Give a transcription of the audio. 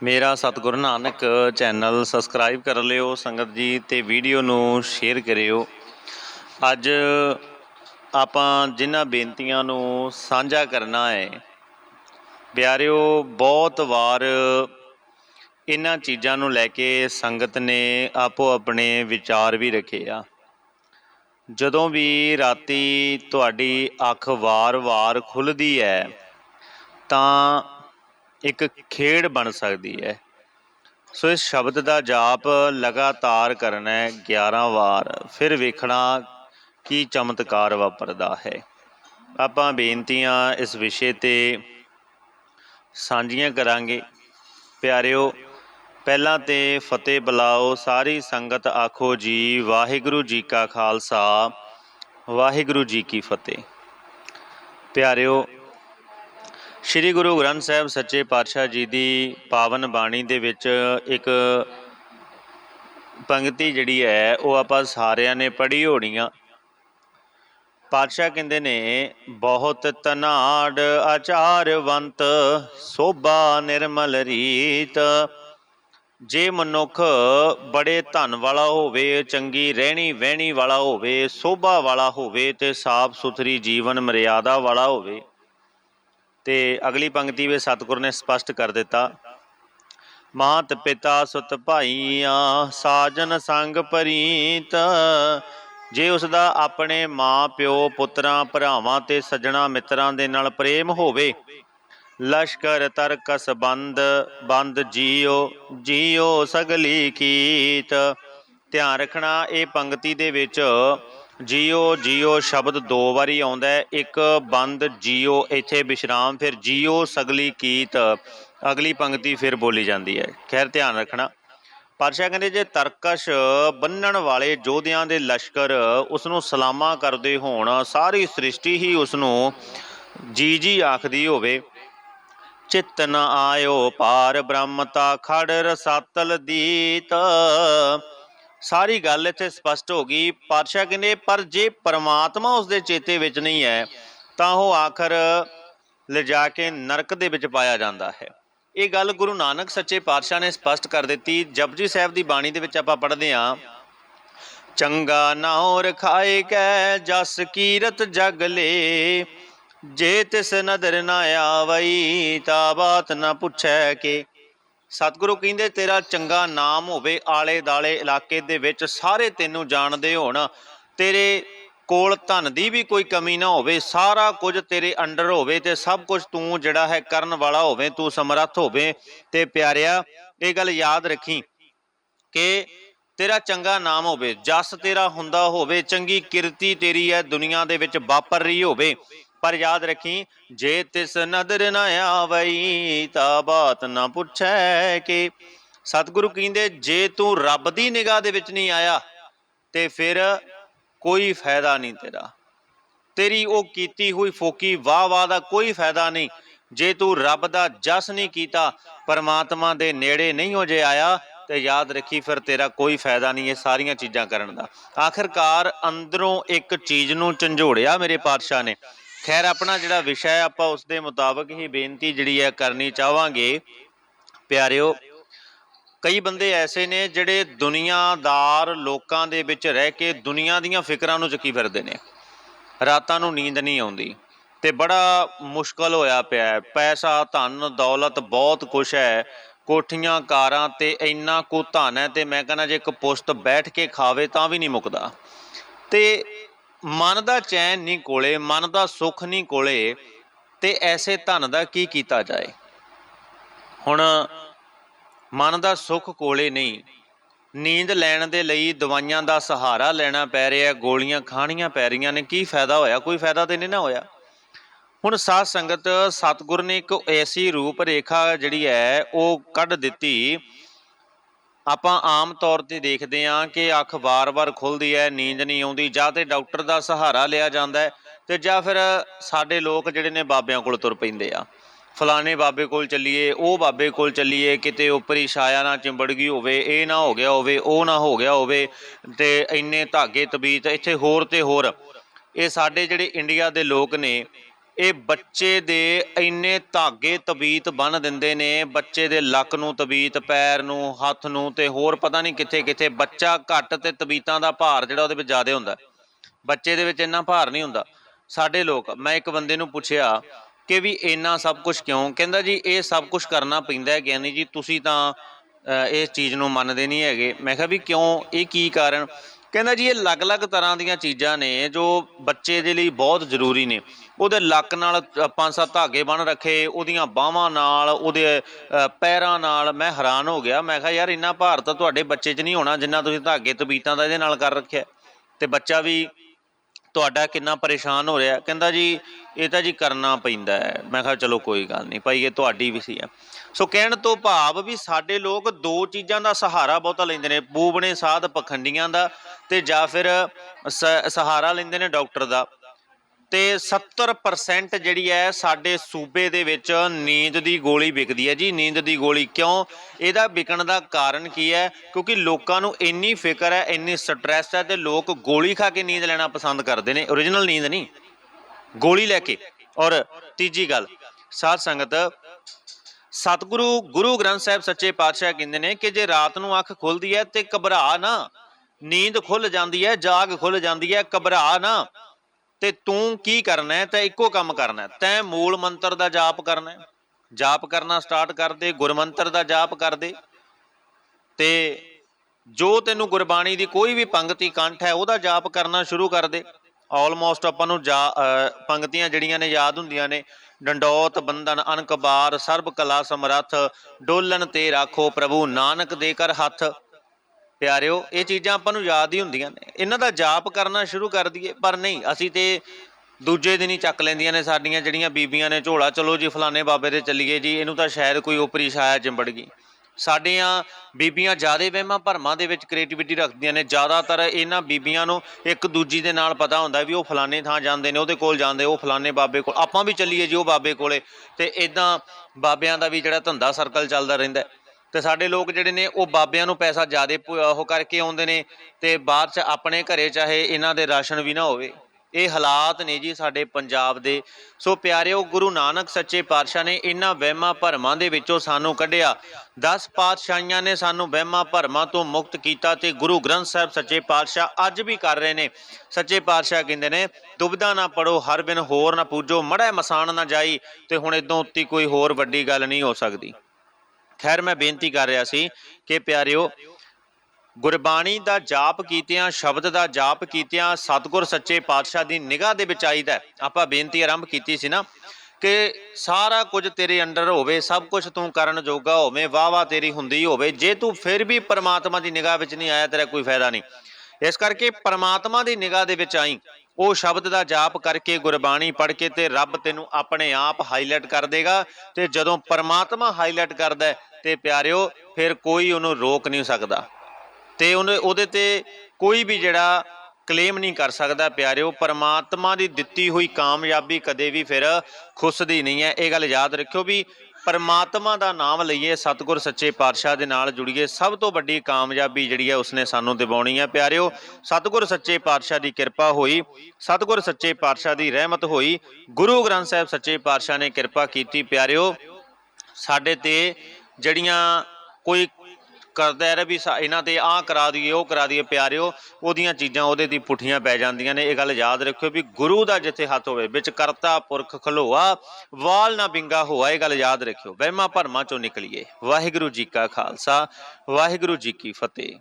ਮੇਰਾ ਸਤਿਗੁਰੂ Nanak channel subscribe ਕਰ ਲਿਓ, ਸੰਗਤ ਜੀ ਤੇ ਵੀਡੀਓ ਨੂੰ ਸ਼ੇਅਰ ਕਰਿਓ। ਅੱਜ ਆਪਾਂ ਜਿਨ੍ਹਾਂ ਬੇਨਤੀਆਂ ਨੂੰ ਸਾਂਝਾ ਕਰਨਾ ਹੈ, ਪਿਆਰਿਓ, ਬਹੁਤ ਵਾਰ ਇਹਨਾਂ ਚੀਜ਼ਾਂ ਨੂੰ ਲੈ ਕੇ ਸੰਗਤ ਨੇ ਆਪੋ ਆਪਣੇ ਵਿਚਾਰ ਵੀ ਰੱਖੇ ਆ। ਜਦੋਂ ਵੀ ਰਾਤੀ ਤੁਹਾਡੀ ਅੱਖ ਵਾਰ-ਵਾਰ ਖੁੱਲਦੀ ਹੈ, ਤਾਂ ਇੱਕ ਖੇਡ ਬਣ ਸਕਦੀ ਹੈ। ਸੋ ਇਸ ਸ਼ਬਦ ਦਾ ਜਾਪ ਲਗਾਤਾਰ ਕਰਨਾ ਹੈ 11 ਵਾਰ, ਫਿਰ ਵੇਖਣਾ ਕੀ ਚਮਤਕਾਰ ਵਾਪਰਦਾ ਹੈ। ਆਪਾਂ ਬੇਨਤੀਆਂ ਇਸ ਵਿਸ਼ੇ ਤੇ ਸਾਂਝੀਆਂ ਕਰਾਂਗੇ। ਪਿਆਰਿਓ, ਪਹਿਲਾਂ ਤੇ ਫਤਿਹ ਬੁਲਾਓ, ਸਾਰੀ ਸੰਗਤ ਆਖੋ ਜੀ, ਵਾਹਿਗੁਰੂ ਜੀ ਕਾ ਖਾਲਸਾ, ਵਾਹਿਗੁਰੂ ਜੀ ਕੀ ਫਤਿਹ। ਪਿਆਰਿਓ ਸ੍ਰੀ ਗੁਰੂ ਗ੍ਰੰਥ ਸਾਹਿਬ ਸੱਚੇ ਪਾਤਸ਼ਾਹ ਜੀ ਦੀ ਪਾਵਨ ਬਾਣੀ ਦੇ ਵਿੱਚ ਇੱਕ ਪੰਕਤੀ ਜਿਹੜੀ ਹੈ, ਉਹ ਆਪਾਂ ਸਾਰਿਆਂ ਨੇ ਪੜ੍ਹੀ ਹੋਣੀ ਆ। ਪਾਤਸ਼ਾਹ ਕਹਿੰਦੇ ਨੇ, ਬਹੁਤ ਤਨਾੜ ਆਚਾਰਵੰਤ, ਸੋਭਾ ਨਿਰਮਲ ਰੀਤ। ਜੇ ਮਨੁੱਖ ਬੜੇ ਧਨ ਵਾਲਾ ਹੋਵੇ, ਚੰਗੀ ਰਹਿਣੀ ਵਹਿਣੀ ਵਾਲਾ ਹੋਵੇ, ਸੋਭਾ ਵਾਲਾ ਹੋਵੇ ਤੇ ਸਾਫ਼ ਸੁਥਰੀ ਜੀਵਨ ਮਰਿਆਦਾ ਵਾਲਾ ਹੋਵੇ ਤੇ ਅਗਲੀ ਪੰਕਤੀ ਵਿੱਚ ਸਤਿਗੁਰ ਨੇ ਸਪਸ਼ਟ ਕਰ ਦਿੱਤਾ। ਮਾਤ ਪਿਤਾ ਸੁਤ ਭਾਈਆਂ, ਸਾਜਨ ਸੰਗ ਪਰੀਤ, ਜੇ ਉਸ ਦਾ ਆਪਣੇ ਮਾਂ ਪਿਓ ਪੁੱਤਰਾਂ, ਭਰਾਵਾਂ ਤੇ ਸੱਜਣਾ ਮਿੱਤਰਾਂ ਦੇ ਨਾਲ ਪ੍ਰੇਮ ਹੋਵੇ, ਲਸ਼ਕਰ, ਤਰਕਸ ਬੰਦ ਬੰਦ ਜੀਓ ਜੀਓ ਸਗਲੀ ਕੀਤ। ਧਿਆਨ ਰੱਖਣਾ, ਇਹ ਪੰਕਤੀ ਦੇ ਵਿੱਚ ਜੀਓ ਜੀਓ ਸ਼ਬਦ ਦੋ ਵਾਰੀ ਆਉਂਦਾ ਹੈ। ਇੱਕ ਬੰਦ, ਜੀਓ, ਇੱਥੇ ਵਿਸ਼ਰਾਮ, ਫਿਰ ਜੀਓ ਸਗਲੀ ਕੀਤ ਅਗਲੀ ਪੰਕਤੀ ਫਿਰ ਬੋਲੀ ਜਾਂਦੀ ਹੈ। ਖੈਰ, ਧਿਆਨ ਰੱਖਣਾ। ਪਾਤਸ਼ਾਹ ਕਹਿੰਦੇ, ਜੇ ਤਰਕਸ਼ ਬੰਨਣ ਵਾਲੇ ਯੋਧਿਆਂ ਦੇ ਲਸ਼ਕਰ ਉਸ ਨੂੰ ਸਲਾਮਾ ਕਰਦੇ ਹੋਣ, ਸਾਰੀ ਸ੍ਰਿਸ਼ਟੀ ਹੀ ਉਸ ਨੂੰ ਜੀ ਜੀ ਆਖਦੀ ਹੋਵੇ। ਚਿੱਤ ਨ ਆਇਓ ਪਾਰ ਬ੍ਰਹਮਤਾ ਖੜ ਰਸਾਤਲ ਦੀਤ ਸਾਰੀ ਗੱਲ ਇੱਥੇ ਸਪਸ਼ਟ ਹੋ ਗਈ। ਪਾਤਸ਼ਾਹ ਕਹਿੰਦੇ, ਪਰ ਜੇ ਪਰਮਾਤਮਾ ਉਸ ਦੇ ਚੇਤੇ ਵਿੱਚ ਨਹੀਂ ਹੈ, ਤਾਂ ਉਹ ਆਖਰ ਲਿਜਾ ਕੇ ਨਰਕ ਦੇ ਵਿੱਚ ਪਾਇਆ ਜਾਂਦਾ ਹੈ। ਇਹ ਗੱਲ ਗੁਰੂ ਨਾਨਕ ਸੱਚੇ ਪਾਤਸ਼ਾਹ ਨੇ ਸਪਸ਼ਟ ਕਰ ਦਿੱਤੀ। ਜਪਜੀ ਸਾਹਿਬ ਦੀ ਬਾਣੀ ਦੇ ਵਿੱਚ ਆਪਾਂ ਪੜ੍ਹਦੇ ਹਾਂ, ਚੰਗਾ ਨਾਉ ਰਖਾਏ ਕੈ ਜਸ ਕੀਰਤ ਜਗ ਲੇ, ਜੇ ਤਿਸ ਨਦਰ ਨਾ ਆਵਈ, ਤਾ ਬਾਤ ਨਾ ਪੁੱਛੈ ਕੇ। ਸਤਿਗੁਰੂ ਕਹਿੰਦੇ, ਤੇਰਾ ਚੰਗਾ ਨਾਮ ਹੋਵੇ ਆਲੇ ਦਾਲੇ ਇਲਾਕੇ ਦੇ ਵਿੱਚ, ਸਾਰੇ ਤੈਨੂੰ ਜਾਣਦੇ ਹੋਣ। ਤੇਰੇ ਕੋਲ ਧਨ ਦੀ ਵੀ ਕੋਈ ਕਮੀ ਨਾ ਹੋਵੇ, ਸਾਰਾ ਕੁਝ ਤੇਰੇ ਅੰਡਰ ਹੋਵੇ ਤੇ ਸਭ ਕੁਝ ਤੂੰ ਜਿਹੜਾ ਹੈ ਕਰਨ ਵਾਲਾ ਹੋਵੇ, ਤੂੰ ਸਮਰੱਥ ਹੋਵੇ ਤੇ ਪਿਆਰਿਆ, ਇਹ ਗੱਲ ਯਾਦ ਰੱਖੀ ਕਿ ਤੇਰਾ ਚੰਗਾ ਨਾਮ ਹੋਵੇ, ਜਸ ਤੇਰਾ ਹੁੰਦਾ ਹੋਵੇ, ਚੰਗੀ ਕਿਰਤੀ ਤੇਰੀ ਹੈ ਦੁਨੀਆ ਦੇ ਵਿੱਚ ਵਾਪਰ ਰਹੀ ਹੋਵੇ। ਪਰ ਯਾਦ ਰੱਖੀ, ਜੇ ਤਿਸ ਨਦਰ ਨਾ ਆਵਈ ਤਾਂ ਬਾਤ ਨਾ ਪੁੱਛੈ ਕਿ। ਸਤਿਗੁਰੂ ਕਹਿੰਦੇ, ਜੇ ਤੂੰ ਰੱਬ ਦੀ ਨਿਗਾਹ ਦੇ ਵਿੱਚ ਨਹੀਂ ਆਇਆ, ਤੇ ਫਿਰ ਕੋਈ ਫਾਇਦਾ ਨਹੀਂ ਤੇਰਾ। ਤੇਰੀ ਉਹ ਕੀਤੀ ਹੋਈ ਫੋਕੀ ਵਾਹ ਵਾਹ ਦਾ ਕੋਈ ਫਾਇਦਾ ਨਹੀਂ। ਜੇ ਤੂੰ ਰੱਬ ਦਾ ਜਸ ਨਹੀਂ ਕੀਤਾ, ਪਰਮਾਤਮਾ ਦੇ ਨੇੜੇ ਨਹੀਂ ਹੋ ਜੇ ਆਇਆ, ਤੇ ਯਾਦ ਰੱਖੀ ਫਿਰ ਤੇਰਾ ਕੋਈ ਫਾਇਦਾ ਨਹੀਂ ਇਹ ਸਾਰੀਆਂ ਚੀਜ਼ਾਂ ਕਰਨ ਦਾ। ਆਖਰਕਾਰ ਅੰਦਰੋਂ ਇੱਕ ਚੀਜ਼ ਨੂੰ ਝੰਜੋੜਿਆ ਮੇਰੇ ਪਾਤਸ਼ਾਹ ਨੇ। ਖੈਰ, ਆਪਣਾ ਜਿਹੜਾ ਵਿਸ਼ਾ ਹੈ, ਆਪਾਂ ਉਸ ਦੇ ਮੁਤਾਬਕ ਹੀ ਬੇਨਤੀ ਜਿਹੜੀ ਹੈ ਕਰਨੀ ਚਾਹਾਂਗੇ। ਪਿਆਰਿਓ, ਕਈ ਬੰਦੇ ਐਸੇ ਨੇ ਜਿਹੜੇ ਦੁਨੀਆਦਾਰ ਲੋਕਾਂ ਦੇ ਵਿੱਚ ਰਹਿ ਕੇ ਦੁਨੀਆ ਦੀਆਂ ਫਿਕਰਾਂ ਨੂੰ ਚੱਕੀ ਫਿਰਦੇ ਨੇ। ਰਾਤਾਂ ਨੂੰ ਨੀਂਦ ਨਹੀਂ ਆਉਂਦੀ ਤੇ ਬੜਾ ਮੁਸ਼ਕਲ ਹੋਇਆ ਪਿਆ ਹੈ। ਪੈਸਾ, ਧਨ, ਦੌਲਤ ਬਹੁਤ ਕੁਛ ਹੈ। ਕੋਠੀਆਂ, ਕਾਰਾਂ ਤੇ ਇੰਨਾ ਕੁ ਧਨ ਹੈ ਤੇ ਮੈਂ ਕਹਿੰਦਾ ਜੇ ਇੱਕ ਪੁਸਤ ਬੈਠ ਕੇ ਖਾਵੇ ਤਾਂ ਵੀ ਨਹੀਂ ਮੁੱਕਦਾ। ਤੇ ਮਨ ਦਾ ਚੈਨ ਨਹੀਂ ਕੋਲੇ, ਮਨ ਦਾ ਸੁੱਖ ਨਹੀਂ ਕੋਲੇ ਤੇ ਐਸੇ ਧਨ ਦਾ ਕੀ ਕੀਤਾ ਜਾਏ? ਹੁਣ ਮਨ ਦਾ ਸੁੱਖ ਕੋਲੇ ਨਹੀਂ। ਨੀਂਦ ਲੈਣ ਦੇ ਲਈ ਦਵਾਈਆਂ ਦਾ ਸਹਾਰਾ ਲੈਣਾ ਪੈ ਰਿਹਾ, ਗੋਲੀਆਂ ਖਾਣੀਆਂ ਪੈ ਰਹੀਆਂ ਨੇ, ਕੀ ਫਾਇਦਾ ਹੋਇਆ? ਕੋਈ ਫਾਇਦਾ ਤੇ ਨਹੀਂ ਨਾ ਹੋਇਆ। ਹੁਣ ਸਾਧ ਸੰਗਤ, ਸਤਿਗੁਰ ਨੇ ਇੱਕ ਐਸੀ ਰੂਪ ਰੇਖਾ ਜਿਹੜੀ ਹੈ, ਉਹ ਕੱਢ ਦਿੱਤੀ ਆਪਾਂ ਆਮ ਤੌਰ ਤੇ ਦੇਖਦੇ ਹਾਂ ਕਿ ਅੱਖ ਵਾਰ-ਵਾਰ ਖੁੱਲਦੀ ਹੈ, ਨੀਂਦ ਨਹੀਂ ਆਉਂਦੀ ਜਾਂ ਤੇ ਡਾਕਟਰ ਦਾ ਸਹਾਰਾ ਲਿਆ ਜਾਂਦਾ ਹੈ ਤੇ ਜਾਂ ਫਿਰ ਸਾਡੇ ਲੋਕ ਜਿਹੜੇ ਨੇ ਬਾਬਿਆਂ ਕੋਲ ਤੁਰ ਪੈਂਦੇ ਆ। ਫਲਾਣੇ ਬਾਬੇ ਕੋਲ ਚੱਲੀਏ, ਉਹ ਬਾਬੇ ਕੋਲ ਚੱਲੀਏ, ਕਿਤੇ ਉੱਪਰੀ ਛਾਇਆ ਨਾ ਚਿੰਬੜ ਗਈ ਹੋਵੇ, ਇਹ ਨਾ ਹੋ ਗਿਆ ਹੋਵੇ, ਉਹ ਨਾ ਹੋ ਗਿਆ ਹੋਵੇ ਤੇ ਇੰਨੇ ਧਾਗੇ ਤਬੀਤ ਇੱਥੇ ਹੋਰ ਤੇ ਹੋਰ। ਇਹ ਸਾਡੇ ਜਿਹੜੇ ਇੰਡੀਆ ਦੇ ਲੋਕ ਨੇ ਇਹ ਬੱਚੇ ਦੇ ਇੰਨੇ ਧਾਗੇ ਤਬੀਤ ਬੰਨ ਦਿੰਦੇ ਨੇ, ਬੱਚੇ ਦੇ ਲੱਕ ਨੂੰ ਤਬੀਤ, ਪੈਰ ਨੂੰ, ਹੱਥ ਨੂੰ ਤੇ ਹੋਰ ਪਤਾ ਨਹੀਂ ਕਿੱਥੇ ਕਿੱਥੇ ਬੱਚਾ ਘੱਟ ਤੇ ਤਬੀਤਾਂ ਦਾ ਭਾਰ ਜਿਹੜਾ ਉਹਦੇ ਵਿੱਚ ਜ਼ਿਆਦਾ ਹੁੰਦਾ। ਬੱਚੇ ਦੇ ਵਿੱਚ ਇੰਨਾ ਭਾਰ ਨਹੀਂ ਹੁੰਦਾ। ਸਾਡੇ ਲੋਕ, ਮੈਂ ਇੱਕ ਬੰਦੇ ਨੂੰ ਪੁੱਛਿਆ ਕਿ ਵੀ ਇੰਨਾ ਸਭ ਕੁਝ ਕਿਉਂ? ਕਹਿੰਦਾ ਜੀ, ਇਹ ਸਭ ਕੁਝ ਕਰਨਾ ਪੈਂਦਾ ਹੈ ਗਿਆਨੀ ਜੀ, ਤੁਸੀਂ ਤਾਂ ਇਸ ਚੀਜ਼ ਨੂੰ ਮੰਨਦੇ ਨਹੀਂ ਹੈਗੇ। ਮੈਂ ਕਿਹਾ ਵੀ ਕਿਉਂ? ਇਹ ਕੀ ਕਾਰਨ? ਕਹਿੰਦਾ ਜੀ, ਇਹ ਅਲੱਗ-ਅਲੱਗ ਤਰ੍ਹਾਂ ਦੀਆਂ ਚੀਜ਼ਾਂ ਨੇ ਜੋ ਬੱਚੇ ਦੇ ਲਈ ਬਹੁਤ ਜ਼ਰੂਰੀ ਨੇ। ਉਹਦੇ ਲੱਕ ਨਾਲ ਪੰਜ ਸੱਤ ਧਾਗੇ ਬੰਨ ਰੱਖੇ, ਉਹਦੀਆਂ ਬਾਹਾਂ ਨਾਲ, ਉਹਦੇ ਪੈਰਾਂ ਨਾਲ। ਮੈਂ ਹੈਰਾਨ ਹੋ ਗਿਆ। ਮੈਂ ਕਿਹਾ, ਯਾਰ, ਇੰਨਾ ਭਾਰ ਤਾਂ ਤੁਹਾਡੇ ਬੱਚੇ 'ਚ ਨਹੀਂ ਹੋਣਾ, ਜਿੰਨਾ ਤੁਸੀਂ ਧਾਗੇ ਤਬੀਤਾਂ ਦਾ ਇਹਦੇ ਨਾਲ ਕਰ ਰੱਖਿਆ। ਤੇ ਬੱਚਾ ਵੀ ਤੁਹਾਡਾ ਕਿੰਨਾ ਪਰੇਸ਼ਾਨ ਹੋ ਰਿਹਾ? ਕਹਿੰਦਾ ਜੀ, ਇਹ ਤਾਂ ਜੀ ਕਰਨਾ ਪੈਂਦਾ ਹੈ। ਮੈਂ ਕਿਹਾ, ਚਲੋ ਕੋਈ ਗੱਲ ਨਹੀਂ ਭਾਈ, ਇਹ ਤੁਹਾਡੀ ਵੀ ਸੀ ਆ। ਸੋ ਕਹਿਣ ਤੋਂ ਭਾਵ ਵੀ ਸਾਡੇ ਲੋਕ ਦੋ ਚੀਜ਼ਾਂ ਦਾ ਸਹਾਰਾ ਬਹੁਤਾ ਲੈਂਦੇ ਨੇ, ਬੂਬਣੇ ਸਾਧ ਪਖੰਡੀਆਂ ਦਾ ਤੇ ਜਾਂ ਫਿਰ ਸ- ਸਹਾਰਾ ਲੈਂਦੇ ਨੇ ਡਾਕਟਰ ਦਾ। ਤੇ 70% ਜਿਹੜੀ ਹੈ ਸਾਡੇ ਸੂਬੇ ਦੇ ਵਿੱਚ ਨੀਂਦ ਦੀ ਗੋਲੀ ਵਿਕਦੀ ਹੈ ਜੀ। ਨੀਂਦ ਦੀ ਗੋਲੀ ਕਿਉਂ? ਇਹਦਾ ਵਿਕਣ ਦਾ ਕਾਰਨ ਕੀ ਹੈ? ਕਿਉਂਕਿ ਲੋਕਾਂ ਨੂੰ ਇੰਨੀ ਫਿਕਰ ਹੈ, ਇੰਨੀ ਸਟ੍ਰੈਸ ਹੈ ਤੇ ਲੋਕ ਗੋਲੀ ਖਾ ਕੇ ਨੀਂਦ ਲੈਣਾ ਪਸੰਦ ਕਰਦੇ ਨੇ। ਓਰੀਜਨਲ ਨੀਂਦ ਨਹੀਂ। ਗੋਲੀ ਲੈ ਕੇ। ਔਰ ਤੀਜੀ ਗੱਲ, ਸਾਧ ਸੰਗਤ, ਸਤਿਗੁਰੂ, ਗੁਰੂ ਗ੍ਰੰਥ ਸਾਹਿਬ ਸੱਚੇ ਪਾਤਸ਼ਾਹ ਕਹਿੰਦੇ ਨੇ ਕਿ ਜੇ ਰਾਤ ਨੂੰ ਅੱਖ ਖੁੱਲਦੀ ਹੈ ਤੇ ਘਬਰਾ ਨਾ। ਨੀਂਦ ਖੁੱਲ ਜਾਂਦੀ ਹੈ, ਜਾਗ ਖੁੱਲ ਜਾਂਦੀ ਹੈ, ਘਬਰਾ ਨਾ। ਤੇ ਤੂੰ ਕੀ ਕਰਨਾ ਹੈ? ਤਾਂ ਇੱਕੋ ਕੰਮ ਕਰਨਾ ਹੈ। ਤੈਂ ਮੂਲ ਮੰਤਰ ਦਾ ਜਾਪ ਕਰਨਾ ਹੈ। ਜਾਪ ਕਰਨਾ ਸਟਾਰਟ ਕਰ ਦੇ ਗੁਰਮੰਤਰ ਦਾ ਜਾਪ ਕਰ ਦੇ। ਤੇ ਜੋ ਤੈਨੂੰ ਗੁਰਬਾਣੀ ਦੀ ਕੋਈ ਵੀ ਪੰਕਤੀ ਕੰਠ ਹੈ, ਉਹਦਾ ਜਾਪ ਕਰਨਾ ਸ਼ੁਰੂ ਕਰ ਦੇ। ਆਲਮੋਸਟ ਆਪਾਂ ਨੂੰ ਜਾ- ਅਹ ਪੰਕਤੀਆਂ ਜਿਹੜੀਆਂ ਨੇ ਯਾਦ ਹੁੰਦੀਆਂ ਨੇ, ਡੰਡੋਤ, ਬੰਧਨ ਅਨਕ ਬਾਰ, ਸਰਬ ਕਲਾ ਸਮਰੱਥ, ਡੋਲਨ ਤੇ ਰਾਖੋ ਪ੍ਰਭੂ। ਨਾਨਕ ਦੇ ਕਰ ਹੱਥ। ਪਿਆਰਿਓ, ਇਹ ਚੀਜ਼ਾਂ ਆਪਾਂ ਨੂੰ ਯਾਦ ਹੀ ਹੁੰਦੀਆਂ ਨੇ। ਇਹਨਾਂ ਦਾ ਜਾਪ ਕਰਨਾ ਸ਼ੁਰੂ ਕਰ ਦਈਏ, ਪਰ ਨਹੀਂ, ਅਸੀਂ ਤੇ ਦੂਜੇ ਦਿਨ ਹੀ ਚੱਕ ਲੈਂਦੀਆਂ ਨੇ ਸਾਡੀਆਂ ਜਿਹੜੀਆਂ ਬੀਬੀਆਂ ਨੇ, ਝੋਲਾ, ਚਲੋ ਜੀ, ਫਲਾਣੇ ਬਾਬੇ ਦੇ ਚੱਲੀਏ ਜੀ, ਇਹਨੂੰ ਤਾਂ ਸ਼ਾਇਦ ਕੋਈ ਉਪਰੀ ਛਾਇਆ ਚਿੰਬੜ ਗਈ। ਸਾਡੀਆਂ ਬੀਬੀਆਂ ਜਿਆਦੇ ਵਹਿਮਾਂ ਭਰਮਾਂ ਦੇ ਵਿੱਚ ਕ੍ਰੀਏਟੀਵਿਟੀ ਰੱਖਦੀਆਂ ਨੇ। ਜ਼ਿਆਦਾਤਰ ਇਹਨਾਂ ਬੀਬੀਆਂ ਨੂੰ ਇੱਕ ਦੂਜੀ ਦੇ ਨਾਲ ਪਤਾ ਹੁੰਦਾ ਵੀ ਉਹ ਫਲਾਣੇ ਥਾਂ ਜਾਂਦੇ ਨੇ, ਉਹਦੇ ਕੋਲ ਜਾਂਦੇ, ਉਹ ਫਲਾਣੇ ਬਾਬੇ ਕੋਲ। ਆਪਾਂ ਵੀ ਚੱਲੀਏ ਜੀ, ਉਹ ਬਾਬੇ ਕੋਲੇ। ਤੇ ਇਦਾਂ ਬਾਬਿਆਂ ਦਾ ਵੀ ਜਿਹੜਾ ਧੰਦਾ ਸਰਕਲ ਚੱਲਦਾ ਰਹਿੰਦਾ ਤੇ ਸਾਡੇ ਲੋਕ ਜਿਹੜੇ ਨੇ ਉਹ ਬਾਬਿਆਂ ਨੂੰ ਪੈਸਾ ਜ਼ਿਆਦੇ ਪ- ਉਹ ਕਰਕੇ ਆਉਂਦੇ ਨੇ ਤੇ ਬਾਅਦ ਚ ਆਪਣੇ ਘਰੇ ਚਾਹੇ ਇਹਨਾਂ ਦੇ ਰਾਸ਼ਨ ਵੀ ਨਾ ਹੋਵੇ। ਇਹ ਹਾਲਾਤ ਨੇ ਜੀ ਸਾਡੇ ਪੰਜਾਬ ਦੇ। ਸੋ ਪਿਆਰਿਓ, ਗੁਰੂ ਨਾਨਕ ਸੱਚੇ ਪਾਤਸ਼ਾਹ ਨੇ ਇਹਨਾਂ ਵਹਿਮਾਂ ਭਰਮਾਂ ਦੇ ਵਿੱਚੋਂ ਸਾਨੂੰ ਕੱਢਿਆ। 10 ਪਾਤਸ਼ਾਹੀਆਂ ਨੇ ਸਾਨੂੰ ਵਹਿਮਾਂ ਭਰਮਾਂ ਤੋਂ ਮੁਕਤ ਕੀਤਾ ਤੇ ਗੁਰੂ ਗ੍ਰੰਥ ਸਾਹਿਬ ਸੱਚੇ ਪਾਤਸ਼ਾਹ ਅੱਜ ਵੀ ਕਰ ਰਹੇ ਨੇ। ਸੱਚੇ ਪਾਤਸ਼ਾਹ ਕਹਿੰਦੇ ਨੇ ਦੁਬਦਾ ਨਾ ਪੜੋ, ਹਰ ਬਿਨ ਹੋਰ ਨਾ ਪੂਜੋ ਮੜਾ ਮਸਾਨ ਨਾ ਜਾਈ ਤੇ ਹੁਣ ਇਦੋਂ ਉੱਤੀ ਕੋਈ ਹੋਰ ਵੱਡੀ ਗੱਲ ਨਹੀਂ ਹੋ ਸਕਦੀ। ਖੈਰ ਮੈਂ ਬੇਨਤੀ ਕਰ ਰਿਹਾ ਸੀ ਕਿ ਪਿਆਰਿਓ, ਗੁਰਬਾਣੀ ਦਾ ਜਾਪ ਕੀਤਿਆਂ, ਸ਼ਬਦ ਦਾ ਜਾਪ ਕੀਤਿਆਂ, ਸਤਿਗੁਰ ਸੱਚੇ ਪਾਤਸ਼ਾਹ ਦੀ ਨਿਗਾਹ ਦੇ ਵਿੱਚ ਆਈਦਾ ਹੈ। ਆਪਾਂ ਬੇਨਤੀ ਆਰੰਭ ਕੀਤੀ ਸੀ ਨਾ ਕਿ ਸਾਰਾ ਕੁਝ ਤੇਰੇ ਅੰਡਰ ਹੋਵੇ, ਸਭ ਕੁਝ ਤੂੰ ਕਰਨ ਜੋਗਾ ਹੋਵੇਂ ਵਾਹ ਵਾਹ ਤੇਰੀ ਹੁੰਦੀ ਹੋਵੇ, ਜੇ ਤੂੰ ਫਿਰ ਵੀ ਪਰਮਾਤਮਾ ਦੀ ਨਿਗਾਹ ਵਿੱਚ ਨਹੀਂ ਆਇਆ, ਤੇਰਾ ਕੋਈ ਫਾਇਦਾ ਨਹੀਂ ਇਸ ਕਰਕੇ ਪਰਮਾਤਮਾ ਦੀ ਨਿਗਾਹ ਦੇ ਵਿੱਚ ਆਈ ਉਹ ਸ਼ਬਦ ਦਾ ਜਾਪ ਕਰਕੇ ਗੁਰਬਾਣੀ ਪੜ੍ਹ ਕੇ ਤੇ ਰੱਬ ਤੈਨੂੰ ਆਪਣੇ ਆਪ ਹਾਈਲਾਈਟ ਕਰ ਦੇਗਾ ਤੇ ਜਦੋਂ ਪਰਮਾਤਮਾ ਹਾਈਲਾਈਟ ਕਰਦਾ ਤੇ ਪਿਆਰਿਓ, ਫਿਰ ਕੋਈ ਉਹਨੂੰ ਰੋਕ ਨਹੀਂ ਸਕਦਾ। ਤੇ ਉਹਨੇ ਉਹਦੇ ਤੇ ਕੋਈ ਵੀ ਜਿਹੜਾ ਕਲੇਮ ਨਹੀਂ ਕਰ ਸਕਦਾ ਪਿਆਰਿਓ, ਪਰਮਾਤਮਾ ਦੀ ਦਿੱਤੀ ਹੋਈ ਕਾਮਯਾਬੀ ਕਦੇ ਵੀ ਫਿਰ ਖੁੱਸਦੀ ਨਹੀਂ ਹੈ। ਇਹ ਗੱਲ ਯਾਦ ਰੱਖਿਓ ਵੀ ਪਰਮਾਤਮਾ ਦਾ ਨਾਮ ਲਈਏ, ਸਤਿਗੁਰ ਸੱਚੇ ਪਾਤਸ਼ਾਹ ਦੇ ਨਾਲ ਜੁੜੀਏ, ਸਭ ਤੋਂ ਵੱਡੀ ਕਾਮਯਾਬੀ ਜਿਹੜੀ ਹੈ ਉਸਨੇ ਸਾਨੂੰ ਦਿਵਾਉਣੀ ਹੈ। ਪਿਆਰਿਓ, ਸਤਿਗੁਰ ਸੱਚੇ ਪਾਤਸ਼ਾਹ ਦੀ ਕਿਰਪਾ ਹੋਈ, ਸਤਿਗੁਰ ਸੱਚੇ ਪਾਤਸ਼ਾਹ ਦੀ ਰਹਿਮਤ ਹੋਈ, ਗੁਰੂ ਗ੍ਰੰਥ ਸਾਹਿਬ ਸੱਚੇ ਪਾਤਸ਼ਾਹ ਨੇ ਕਿਰਪਾ ਕੀਤੀ। ਪਿਆਰਿਓ, ਸਾਡੇ ਤੇ ਜਿਹੜੀਆਂ ਕੋਈ ਕਰਦਾ ਹੈ ਵੀ ਸਾ- ਇਹਨਾਂ ਤੇ ਆਹ ਕਰਾ ਦਈਏ, ਉਹ ਕਰਾ ਦਈਏ, ਪਿਆਰਿਓ, ਉਹਦੀਆਂ ਚੀਜ਼ਾਂ ਉਹਦੇ ਦੀ ਪੁੱਠੀਆਂ ਪੈ ਜਾਂਦੀਆਂ ਨੇ। ਇਹ ਗੱਲ ਯਾਦ ਰੱਖਿਓ ਵੀ ਗੁਰੂ ਦਾ ਜਿੱਥੇ ਹੱਥ ਹੋਵੇ, ਵਿੱਚ ਕਰਤਾ, ਪੁਰਖ ਖਲੋਆ, ਵਾਲ ਨਾ ਬਿੰਗਾ ਹੋਆ, ਇਹ ਗੱਲ ਯਾਦ ਰੱਖਿਓ। ਵਹਿਮਾਂ ਭਰਮਾਂ ਚੋਂ ਨਿਕਲੀਏ। ਵਾਹਿਗੁਰੂ ਜੀ ਕਾ ਖਾਲਸਾ, ਵਾਹਿਗੁਰੂ ਜੀ ਕੀ ਫਤਿਹ।